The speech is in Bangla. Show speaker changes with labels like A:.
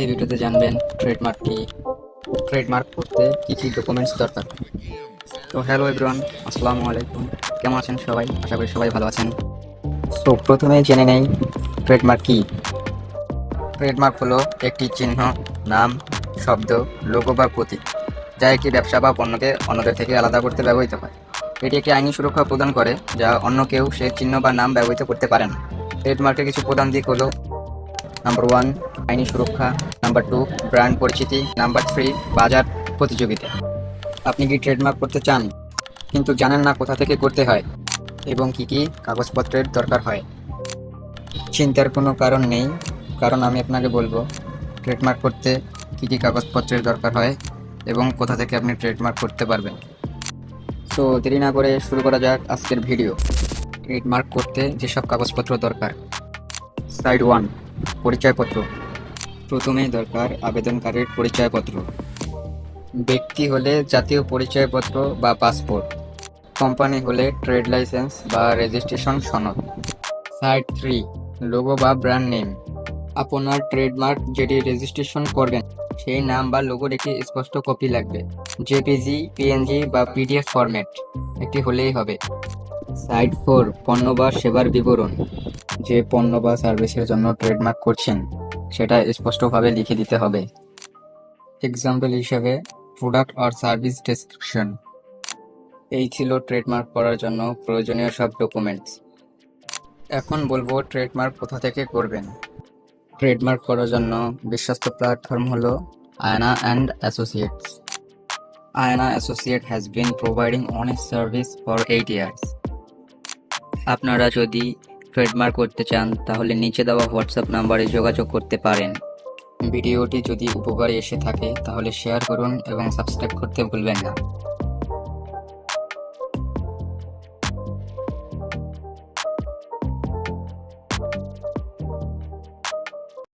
A: এই ভিডিওতে জানবেন ট্রেডমার্ক কি। ট্রেডমার্ক করতে কি কি ডকুমেন্টস দরকার। তো হ্যালো এভরিওয়ান আসসালামু আলাইকুম। কেমন আছেন সবাই? আশা করি সবাই ভালো আছেন। তো প্রথমে জেনে নেই ট্রেডমার্ক কি। ট্রেডমার্ক হলো একটি চিহ্ন, নাম, শব্দ লোগো বা প্রতীক, যা একটি ব্যবসা বা পণ্যকে অন্যদের থেকে আলাদা করতে ব্যবহৃত হয়। এটি একটি আইনি সুরক্ষা প্রদান করে, যা অন্য কেউ সে চিহ্ন বা নাম ব্যবহৃত করতে পারে না। ট্রেডমার্কের কিছু প্রধান দিক হলো নাম্বার ওয়ান আইনি সুরক্ষা নাম্বার টু ব্র্যান্ড পরিচিতি নাম্বার থ্রি বাজার প্রতিযোগিতা আপনি কি ট্রেডমার্ক করতে চান? কিন্তু জানেন না কোথা থেকে করতে হয় এবং কি কি কাগজপত্রের দরকার হয়। চিন্তার কোনো কারণ নেই। কারণ আমি আপনাকে বলব ট্রেডমার্ক করতে কি কি কাগজপত্রের দরকার হয় এবং কোথা থেকে আপনি ট্রেডমার্ক করতে পারবেন। সো দেরি না করে শুরু করা যাক আজকের ভিডিও ট্রেডমার্ক করতে যেসব কাগজপত্র দরকার। সাইড ওয়ান পরিচয়পত্র। প্রথমেই দরকার আবেদনকারীর পরিচয়পত্র। ব্যক্তি হলে জাতীয় পরিচয়পত্র বা পাসপোর্ট। কোম্পানি হলে ট্রেড লাইসেন্স বা রেজিস্ট্রেশন সনদ। সাইড থ্রি, লোগো বা ব্র্যান্ড নেম। আপনার ট্রেডমার্ক যেটি রেজিস্ট্রেশন করবেন, সেই নাম বা লোগোর একটি স্পষ্ট কপি লাগবে। জেপিজি, পিএনজি বা পিডিএফ ফরম্যাট। একটি হলেই হবে। সাইড ফোর পণ্য বা সেবার বিবরণ, যে পণ্য বা সার্ভিসের জন্য ট্রেডমার্ক করছেন, সেটা স্পষ্টভাবে লিখে দিতে হবে। এক্সাম্পল হিসেবে প্রোডাক্ট আর সার্ভিস ডেসক্রিপশন এই ছিল ট্রেডমার্ক করার জন্য প্রয়োজনীয় সব ডকুমেন্টস এখন বলব ট্রেডমার্ক কোথা থেকে করবেন। ট্রেডমার্ক করার জন্য বিশ্বস্ত প্ল্যাটফর্ম হলো Ayna and associates Ayna associate has been providing honest service for eight years আপনারা যদি ট্রেডমার্ক করতে চান, তাহলে নিচে দেওয়া হোয়াটসঅ্যাপ নাম্বারে যোগাযোগ করতে পারেন। ভিডিওটি যদি উপকারে এসে থাকে, তাহলে শেয়ার করুন এবং সাবস্ক্রাইব করতে ভুলবেন না।